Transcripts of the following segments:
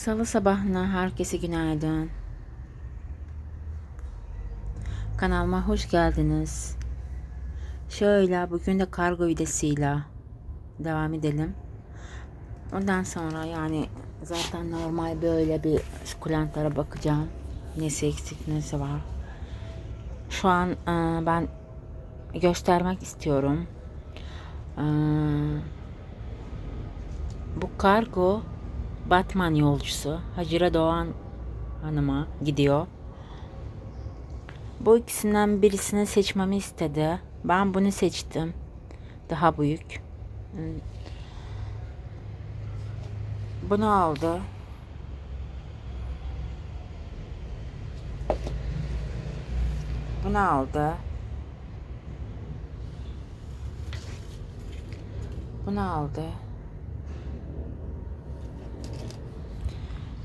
Salı sabahına herkese günaydın. Kanalıma hoş geldiniz. Şöyle bugün de kargo videsiyle devam edelim. Ondan sonra yani zaten normal böyle bir sukulentlara bakacağım. Nesi eksik nesi var. Şu an e, ben göstermek istiyorum. E, bu kargo Batman yolcusu Hacire Doğan Hanım'a gidiyor. Bu ikisinden birisini seçmemi istedi. Ben bunu seçtim. Daha büyük. Bunu aldı. Bunu aldı. Bunu aldı.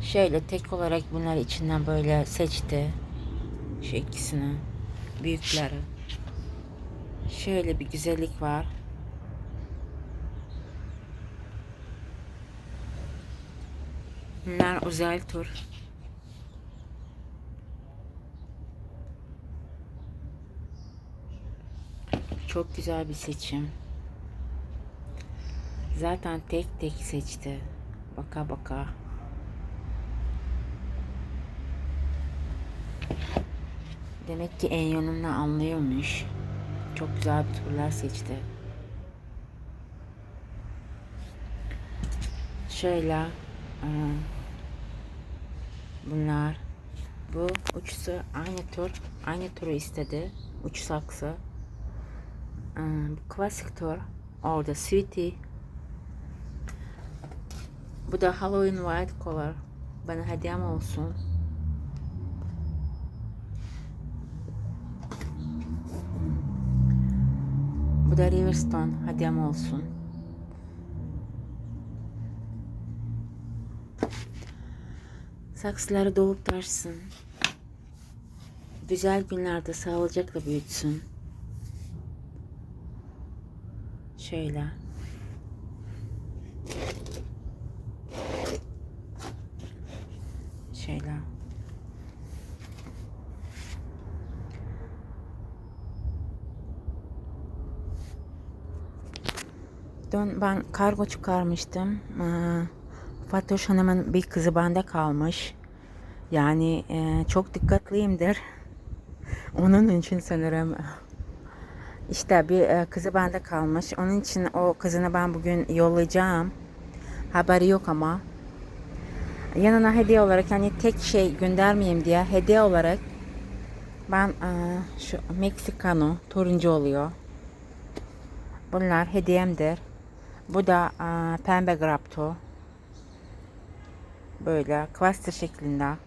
Şöyle tek olarak bunlar içinden böyle seçti. Şu ikisini. Büyükleri. Şöyle bir güzellik var. Bunlar özel tur. Çok güzel bir seçim. Zaten tek tek seçti. Baka baka. Demek ki en yönümden anlıyormuş. Çok güzel bir turlar seçti. Şöyle e, bunlar bu uçsu aynı tur aynı turu istedi. Uç saksı. E, bu klasik tur orada sweetie bu da Halloween White Collar. Bana hediyem olsun. Da Riverstone hediyem olsun. Saksıları doğup taşsın. Güzel günlerde sağlıcakla büyütsün. Şöyle. Dün ben kargo çıkarmıştım. Ee, Fatoş Hanım'ın bir kızı bende kalmış. Yani e, çok dikkatliyimdir. Onun için sanırım işte bir e, kızı bende kalmış. Onun için o kızını ben bugün yollayacağım. Haberi yok ama. Yanına hediye olarak hani tek şey göndermeyeyim diye hediye olarak ben e, şu Meksikano turuncu oluyor. Bunlar hediyemdir. Bu da e, pembe grapto. Böyle cluster şeklinde.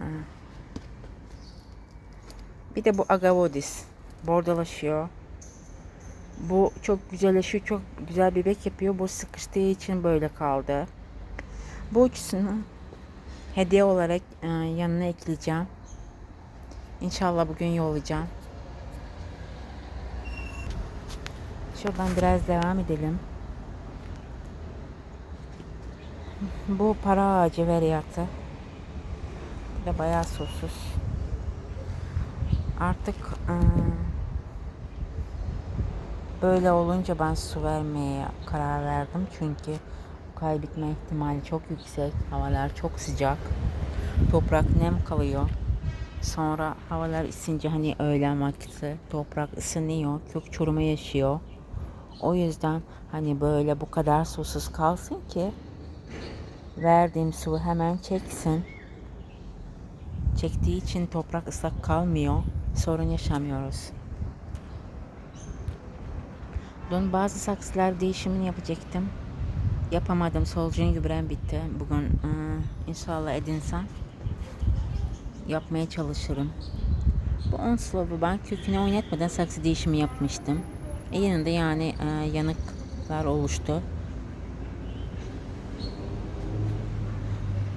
E. Bir de bu agavodis. Bordolaşıyor. Bu çok güzelleşiyor. Çok güzel bebek yapıyor. Bu sıkıştığı için böyle kaldı. Bu üçünü hediye olarak e, yanına ekleyeceğim. İnşallah bugün yollayacağım. Şuradan biraz devam edelim. Bu para ağacı veriyatı. De bayağı susuz. Artık e, böyle olunca ben su vermeye karar verdim. Çünkü kaybetme ihtimali çok yüksek. Havalar çok sıcak. Toprak nem kalıyor. Sonra havalar ısınca hani öğlen vakti toprak ısınıyor. Kök çürüme yaşıyor. O yüzden hani böyle bu kadar susuz kalsın ki verdiğim su hemen çeksin. Çektiği için toprak ıslak kalmıyor. Sorun yaşamıyoruz. Dün bazı saksılar değişimini yapacaktım. Yapamadım. Solucan gübrem bitti. Bugün ıı, inşallah edinsem yapmaya çalışırım. Bu 10 slow'u ben kökünü oynatmadan saksı değişimi yapmıştım. E yanında yani e, yanıklar oluştu.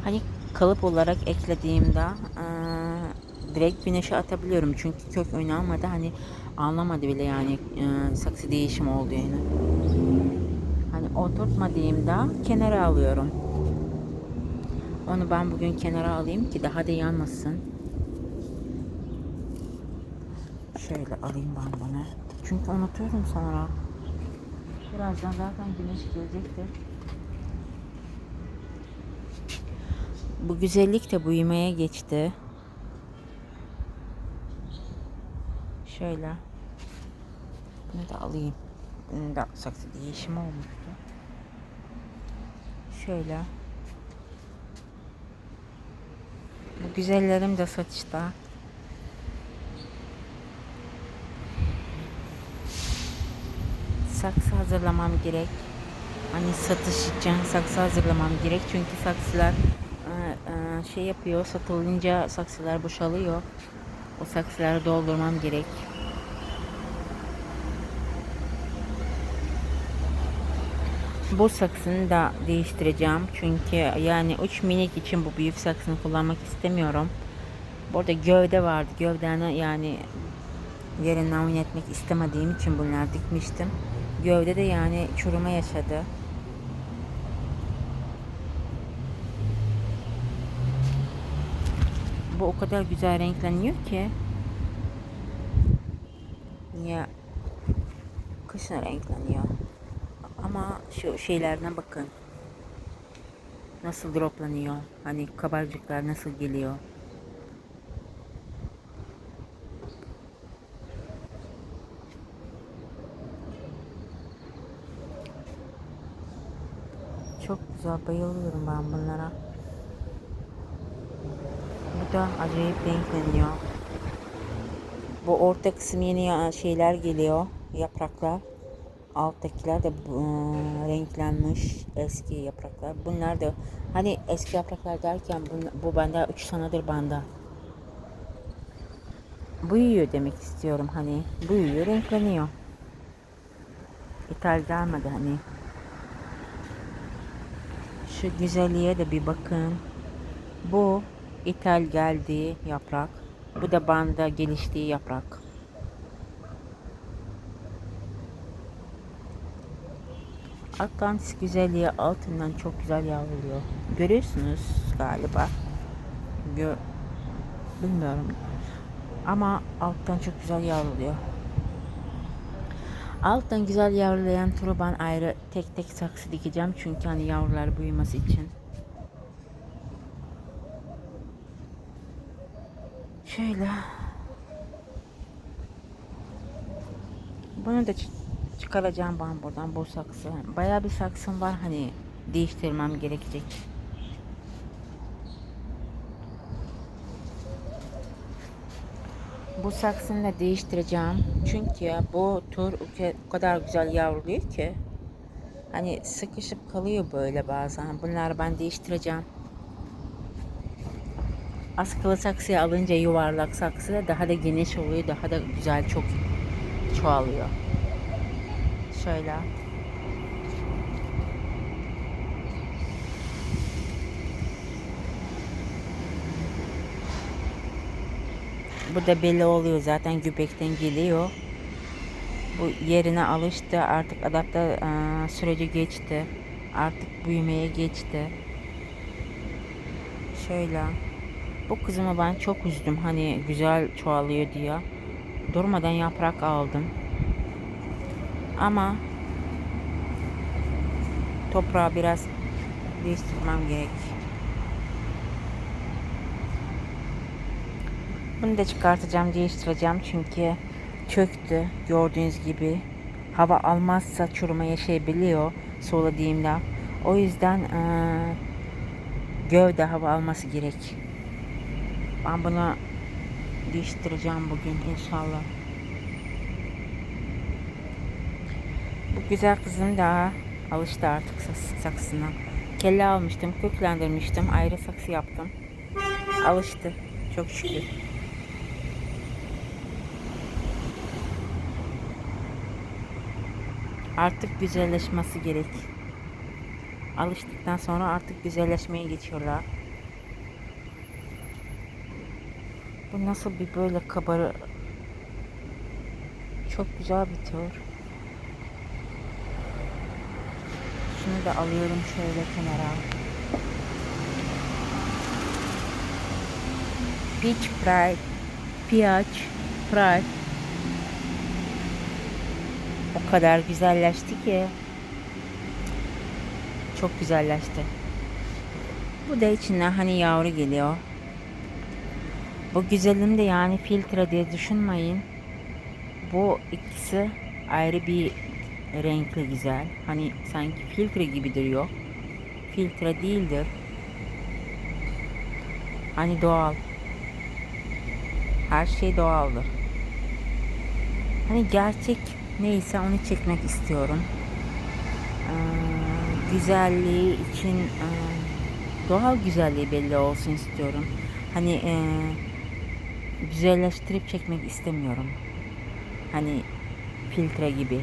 Hani kalıp olarak eklediğimde e, direkt güneşe atabiliyorum. Çünkü kök oynanmadı hani anlamadı bile yani e, saksı değişimi olduğunu. Hani oturtmadığımda kenara alıyorum. Onu ben bugün kenara alayım ki daha da yanmasın. Şöyle alayım ben bunu. Çünkü unutuyorum sonra. Birazdan zaten güneş gelecektir. Bu güzellik de büyümeye geçti. Şöyle. Bunu da alayım. Bunun da saksı değişimi olmuştu. Şöyle. Bu güzellerim de saçta. Saksı hazırlamam gerek. Hani satış için saksı hazırlamam gerek. Çünkü saksılar e, e, şey yapıyor. Satılınca saksılar boşalıyor. O saksıları doldurmam gerek. Bu saksını da değiştireceğim. Çünkü yani 3 minik için bu büyük saksını kullanmak istemiyorum. Burada gövde vardı. Gövdeni yani yerinden oynatmak istemediğim için bunlar dikmiştim. Gövde de yani çürüme yaşadı. Bu o kadar güzel renkleniyor ki. Ya kışın renkleniyor. Ama şu şeylerine bakın. Nasıl droplanıyor. Hani kabarcıklar nasıl geliyor. Çok güzel. Bayılıyorum ben bunlara. Bu da acayip renkleniyor. Bu orta kısım yeni şeyler geliyor. Yapraklar. Alttakiler de e, renklenmiş eski yapraklar. Bunlar da hani eski yapraklar derken bu, bu bende 3 senedir bende. Büyüyor demek istiyorum hani. Büyüyor, renkleniyor. İthal gelmedi hani. Şu güzelliğe de bir bakın. Bu ithal geldiği yaprak. Bu da banda geliştiği yaprak. Atlantis güzelliği altından çok güzel yavruluyor. Görüyorsunuz galiba. Gö Bilmiyorum. Ama alttan çok güzel yavruluyor. Alttan güzel yavrulayan turu ben ayrı tek tek saksı dikeceğim. Çünkü hani yavrular büyümesi için. Şöyle. Bunu da çı- çıkaracağım ben buradan bu saksı. Bayağı bir saksım var hani değiştirmem gerekecek. Bu saksını da değiştireceğim. Çünkü bu tur o kadar güzel yavruluyor ki. Hani sıkışıp kalıyor böyle bazen. Bunları ben değiştireceğim. Askılı saksıya alınca yuvarlak saksı daha da geniş oluyor. Daha da güzel çok çoğalıyor. Şöyle. Bu da belli oluyor zaten göbekten geliyor. Bu yerine alıştı artık adapte e, süreci geçti. Artık büyümeye geçti. Şöyle. Bu kızımı ben çok üzdüm hani güzel çoğalıyor diye. Durmadan yaprak aldım. Ama toprağı biraz değiştirmem gerek. Bunu da çıkartacağım, değiştireceğim çünkü çöktü. Gördüğünüz gibi hava almazsa çürüme yaşayabiliyor soladığımda. O yüzden eee gövde hava alması gerek. Ben bunu değiştireceğim bugün inşallah. Bu güzel kızım da alıştı artık saks- saksına. Kelle almıştım, köklendirmiştim, ayrı saksı yaptım. Alıştı. Çok şükür. Artık güzelleşmesi gerek. Alıştıktan sonra artık güzelleşmeye geçiyorlar. Bu nasıl bir böyle kabarı çok güzel bir tür. Şunu da alıyorum şöyle kenara. Peach Pride. Peach Pride. Kadar güzelleşti ki. Çok güzelleşti. Bu da içinden hani yavru geliyor. Bu güzelim de yani filtre diye düşünmeyin. Bu ikisi ayrı bir renkli güzel. Hani sanki filtre gibi duruyor. Filtre değildir. Hani doğal. Her şey doğaldır. Hani gerçek neyse onu çekmek istiyorum. Ee, güzelliği için e, doğal güzelliği belli olsun istiyorum. Hani e, güzelleştirip çekmek istemiyorum. Hani filtre gibi.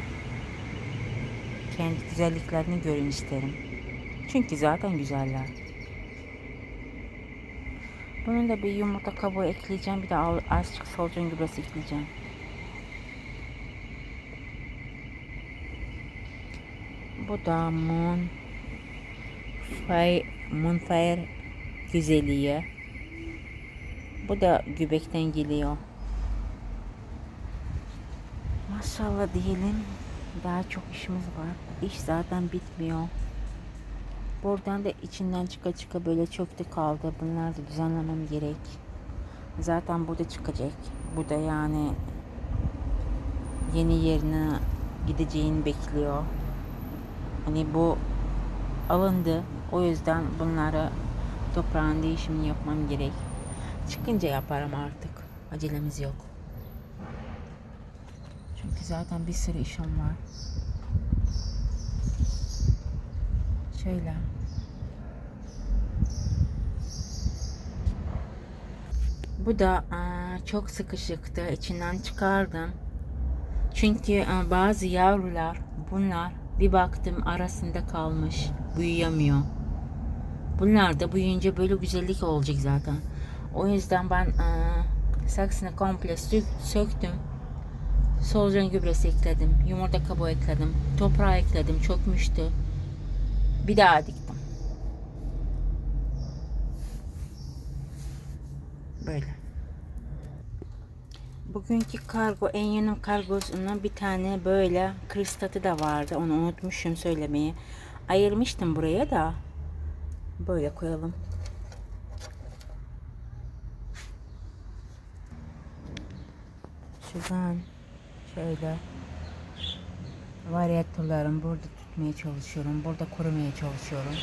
Kendi güzelliklerini görün isterim. Çünkü zaten güzeller. Bunun da bir yumurta kabuğu ekleyeceğim. Bir de azıcık solucan gübresi ekleyeceğim. Bu da Moon Fire, Moonfire güzelliği. Bu da göbekten geliyor. Maşallah diyelim. Daha çok işimiz var. İş zaten bitmiyor. Buradan da içinden çıka çıka böyle çöktü kaldı. Bunları da düzenlemem gerek. Zaten burada çıkacak. Burada yani yeni yerine gideceğini bekliyor. Hani bu alındı. O yüzden bunları toprağın değişimini yapmam gerek. Çıkınca yaparım artık. Acelemiz yok. Çünkü zaten bir sürü işim var. Şöyle. Bu da çok sıkışıktı. İçinden çıkardım. Çünkü bazı yavrular bunlar bir baktım arasında kalmış. Büyüyemiyor. Bunlar da büyüyünce böyle güzellik olacak zaten. O yüzden ben aa, saksını komple sök- söktüm. Solucan gübresi ekledim. Yumurta kabuğu ekledim. Toprağı ekledim. Çökmüştü. Bir daha diktim. Böyle. Bugünkü kargo en yeni kargosundan bir tane böyle kristatı da vardı. Onu unutmuşum söylemeyi. Ayırmıştım buraya da. Böyle koyalım. Şuradan şöyle varyatörlerimi burada tutmaya çalışıyorum. Burada korumaya çalışıyorum.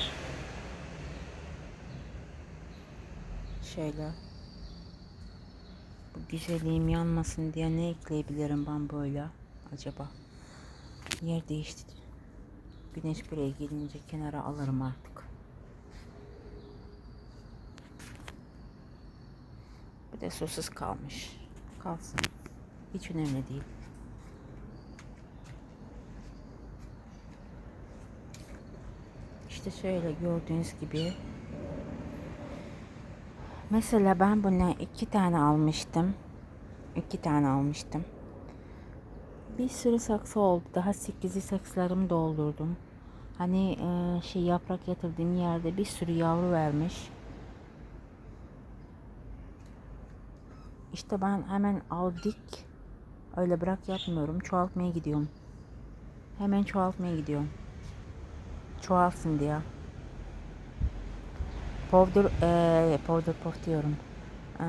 Şöyle. Bu güzelliğim yanmasın diye ne ekleyebilirim ben böyle acaba? Yer değişti. Güneş buraya gelince kenara alırım artık. Bir de sosis kalmış. Kalsın. Hiç önemli değil. İşte şöyle gördüğünüz gibi. Mesela ben buna iki tane almıştım. İki tane almıştım. Bir sürü saksı oldu. Daha sekizi saksılarımı doldurdum. Hani e, şey yaprak yatırdığım yerde bir sürü yavru vermiş. İşte ben hemen aldık. Öyle bırak yapmıyorum. Çoğaltmaya gidiyorum. Hemen çoğaltmaya gidiyorum. Çoğalsın diye. Powder, e, powder puff diyorum. E,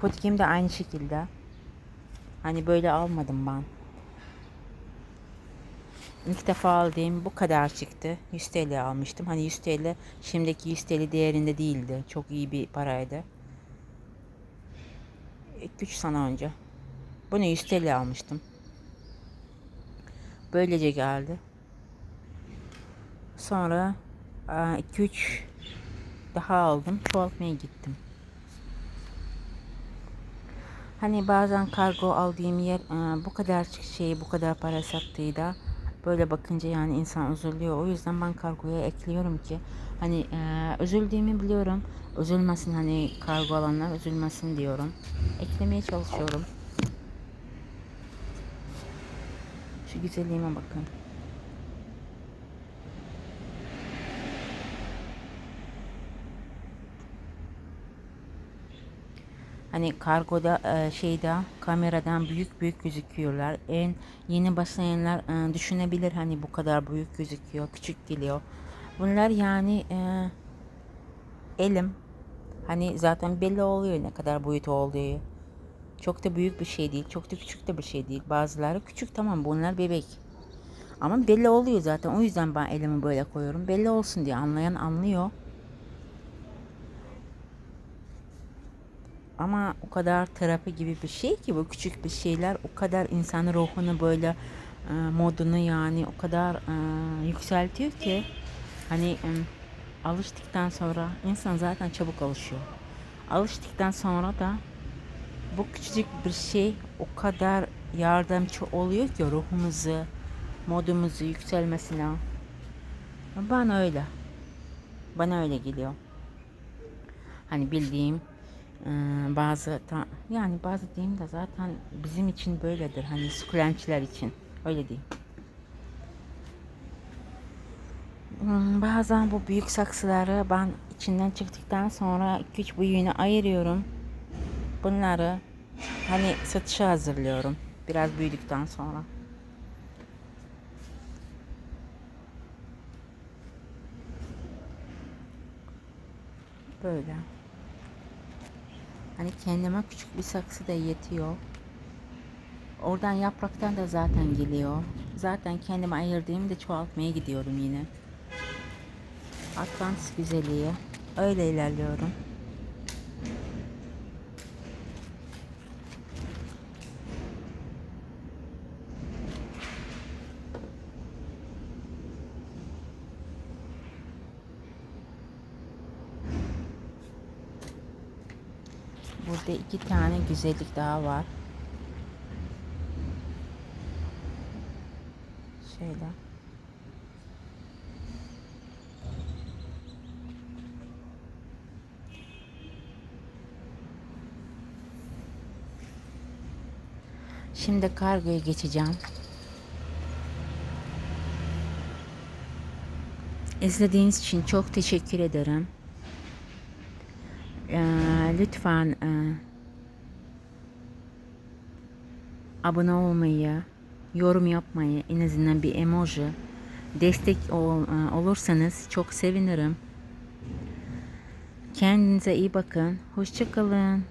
putkim de aynı şekilde. Hani böyle almadım ben. İlk defa aldığım bu kadar çıktı. 100 TL almıştım. Hani 100 TL şimdiki 100 TL değerinde değildi. Çok iyi bir paraydı. 2-3 sene önce. Bunu 100 TL almıştım. Böylece geldi. Sonra 2-3 daha aldım. Çoğaltmaya gittim. Hani bazen kargo aldığım yer e, bu kadar şeyi bu kadar para sattığı da böyle bakınca yani insan üzülüyor. O yüzden ben kargoya ekliyorum ki hani e, üzüldüğümü biliyorum. Üzülmesin hani kargo alanlar üzülmesin diyorum. Eklemeye çalışıyorum. Şu güzelliğime bakın. Hani kargoda e, şeyde kameradan büyük büyük gözüküyorlar. En yeni başlayanlar e, düşünebilir hani bu kadar büyük gözüküyor, küçük geliyor. Bunlar yani e, elim hani zaten belli oluyor ne kadar boyut olduğu. Çok da büyük bir şey değil, çok da küçük de bir şey değil. Bazıları küçük tamam bunlar bebek. Ama belli oluyor zaten. O yüzden ben elimi böyle koyuyorum. Belli olsun diye anlayan anlıyor. Ama o kadar terapi gibi bir şey ki bu küçük bir şeyler o kadar insanın ruhunu böyle e, modunu yani o kadar e, yükseltiyor ki hani e, alıştıktan sonra insan zaten çabuk alışıyor. Alıştıktan sonra da bu küçücük bir şey o kadar yardımcı oluyor ki ruhumuzu, modumuzu yükselmesine. Bana öyle. Bana öyle geliyor. Hani bildiğim bazı ta- yani bazı diyeyim de zaten bizim için böyledir. Hani sukulentçiler için. Öyle diyeyim. Hmm, Bazen bu büyük saksıları ben içinden çıktıktan sonra 2-3 büyüğünü ayırıyorum. Bunları hani satışa hazırlıyorum. Biraz büyüdükten sonra. Böyle. Hani kendime küçük bir saksı da yetiyor. Oradan yapraktan da zaten geliyor. Zaten kendime ayırdığımda çoğaltmaya gidiyorum yine. Atlantis güzelliği. Öyle ilerliyorum. Burada iki tane güzellik daha var. Şöyle. Şimdi kargoya geçeceğim. İzlediğiniz için çok teşekkür ederim. Ee, lütfen e, abone olmayı, yorum yapmayı, en azından bir emoji destek ol, e, olursanız çok sevinirim. Kendinize iyi bakın. Hoşçakalın.